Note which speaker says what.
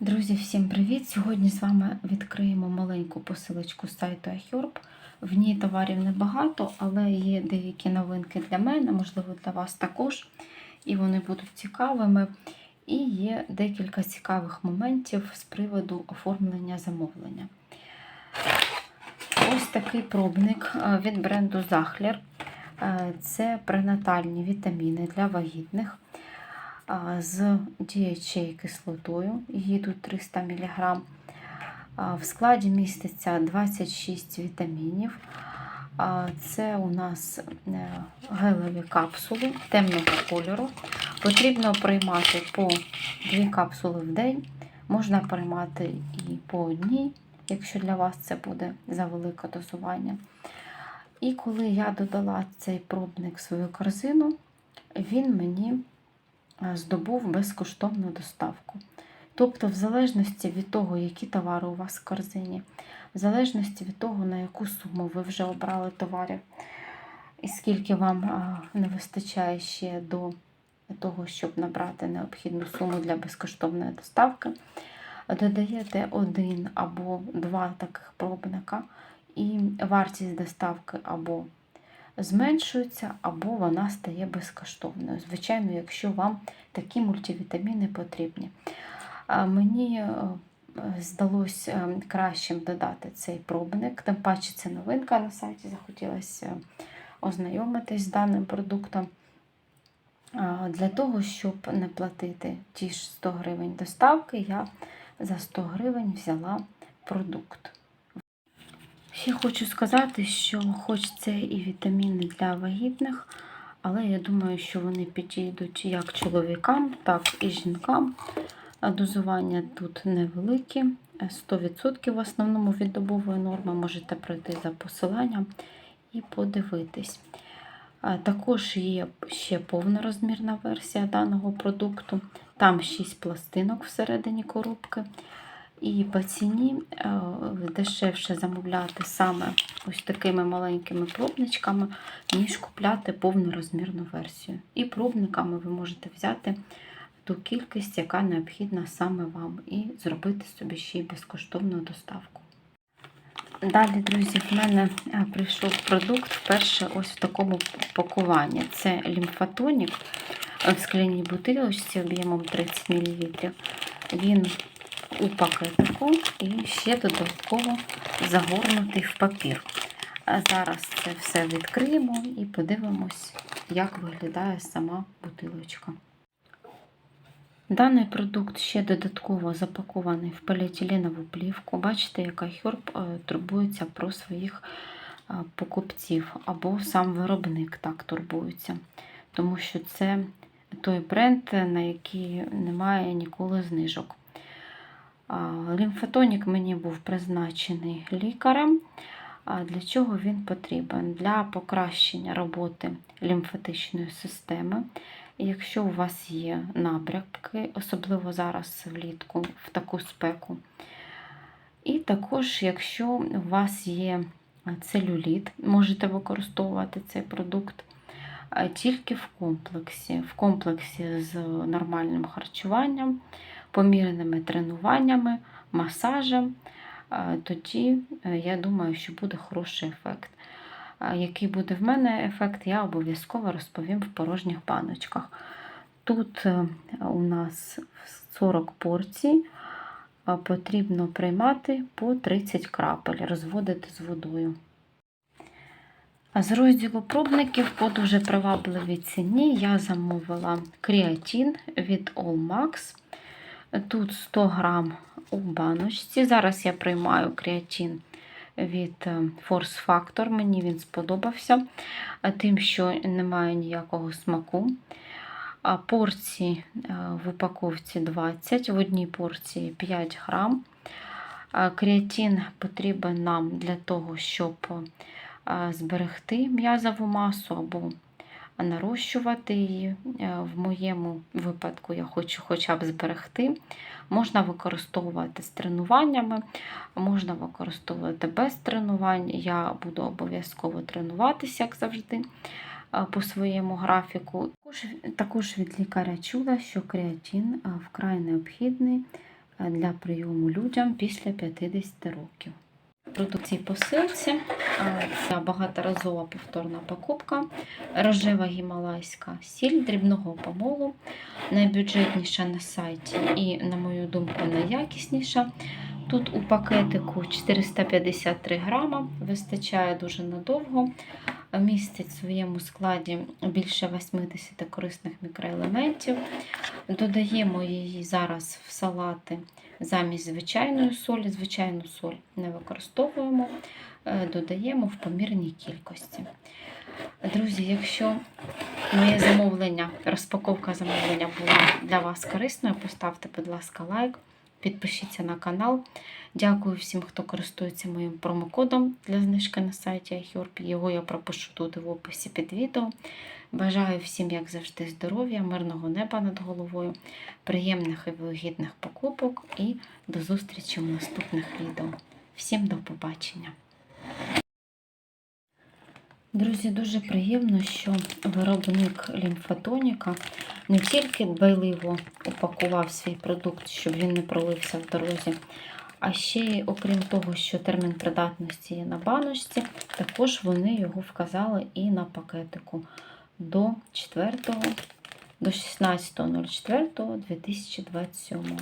Speaker 1: Друзі, всім привіт! Сьогодні з вами відкриємо маленьку посилочку з сайту iHerb. В ній товарів небагато, але є деякі новинки для мене, можливо, для вас також. І вони будуть цікавими. І є декілька цікавих моментів з приводу оформлення замовлення. Ось такий пробник е, від бренду Захлер. Е, Це пренатальні вітаміни для вагітних з DHA кислотою, її тут 300 мг. В складі міститься 26 вітамінів. Це у нас е, гелеві капсули темного кольору. Потрібно приймати по 2 капсули в день. Можна приймати і по одній, якщо для вас це буде за велике дозування. І коли я додала цей пробник в свою корзину, він мені здобув безкоштовну доставку. Тобто, в залежності від того, які товари у вас в корзині, в залежності від того, на яку суму ви вже обрали товарів, і скільки вам не вистачає ще до того, щоб набрати необхідну суму для безкоштовної доставки, додаєте один або два таких пробника, і вартість доставки або зменшується, або вона стає безкоштовною. Звичайно, якщо вам такі мультивітаміни потрібні. Мені е, здалося кращим додати цей пробник, тим паче це новинка на сайті, захотілося ознайомитись з даним продуктом. Для того, щоб не платити ті ж 100 гривень доставки, я за 100 гривень взяла продукт. Ще хочу сказати, що хоч це і вітаміни для вагітних, але я думаю, що вони підійдуть як чоловікам, так і жінкам. Дозування тут невеликі, 100% в основному від добової норми можете пройти за посиланням і подивитись. Також є ще повнорозмірна версія даного продукту. Там 6 пластинок всередині коробки. І по ціні дешевше замовляти саме ось такими маленькими пробничками, ніж купляти повнорозмірну версію. І пробниками ви можете взяти ту кількість, яка необхідна саме вам, і зробити собі ще й безкоштовну доставку. Далі, друзі, в мене прийшов продукт вперше ось в такому пакуванні. Це лімфатонік в скляній бутилочці об'ємом 30 мл. Він у пакетику і ще додатково загорнутий в папір. А зараз це все відкриємо і подивимось, як виглядає сама бутилочка. Даний продукт ще додатково запакований в поліетиленову плівку. Бачите, яка Хьорб турбується про своїх покупців, або сам виробник так турбується. Тому що це той бренд, на який немає ніколи знижок. Лімфотонік мені був призначений лікарем. Для чого він потрібен? Для покращення роботи лімфатичної системи. Якщо у вас є набряки, особливо зараз влітку, в таку спеку. І також, якщо у вас є целюліт, можете використовувати цей продукт тільки в комплексі, в комплексі з нормальним харчуванням помірними тренуваннями, масажем, тоді е, я думаю, що буде хороший ефект. Який буде в мене ефект, я обов'язково розповім в порожніх баночках. Тут е, у нас 40 порцій, потрібно приймати по 30 крапель, розводити з водою. З розділу пробників по дуже привабливій ціні я замовила креатин від Allmax. Тут 100 грам у баночці. Зараз я приймаю креатин від е, Force Factor. Мені він сподобався, тим, що немає ніякого смаку. Порції е, в упаковці 20, в одній порції 5 грам. Креатин потрібен нам для того, щоб е, зберегти м'язову масу або нарощувати її. Е, в моєму випадку я хочу хоча б зберегти. Можна використовувати з тренуваннями, можна використовувати без тренувань. Я буду обов'язково тренуватися, як завжди, е, по своєму графіку. Також від лікаря чула, що креатин е, вкрай необхідний для прийому людям після 50 років. Продукції посилці це багаторазова повторна покупка, рожева гімалайська сіль дрібного помолу, найбюджетніша на сайті і, на мою думку, найякісніша. Тут у пакетику 453 грама, вистачає дуже надовго. Містить в своєму складі більше 80 корисних мікроелементів. Додаємо її зараз в салати замість звичайної солі. Звичайну соль не використовуємо, е, додаємо в помірній кількості. Друзі, якщо моє замовлення, розпаковка замовлення була для вас корисною, поставте, будь ласка, лайк, підпишіться на канал. Дякую всім, хто користується моїм промокодом для знижки на сайті iHerb. Його я пропишу тут в описі під відео. Бажаю всім, як завжди, здоров'я, мирного неба над головою, приємних і вигідних покупок і до зустрічі в наступних відео. Всім до побачення! Друзі, дуже приємно, що виробник лімфотоніка не тільки дбайливо упакував свій продукт, щоб він не пролився в дорозі, а ще й, окрім того, що термін придатності є на баночці, також вони його вказали і на пакетику до 4 до 16.04.2027.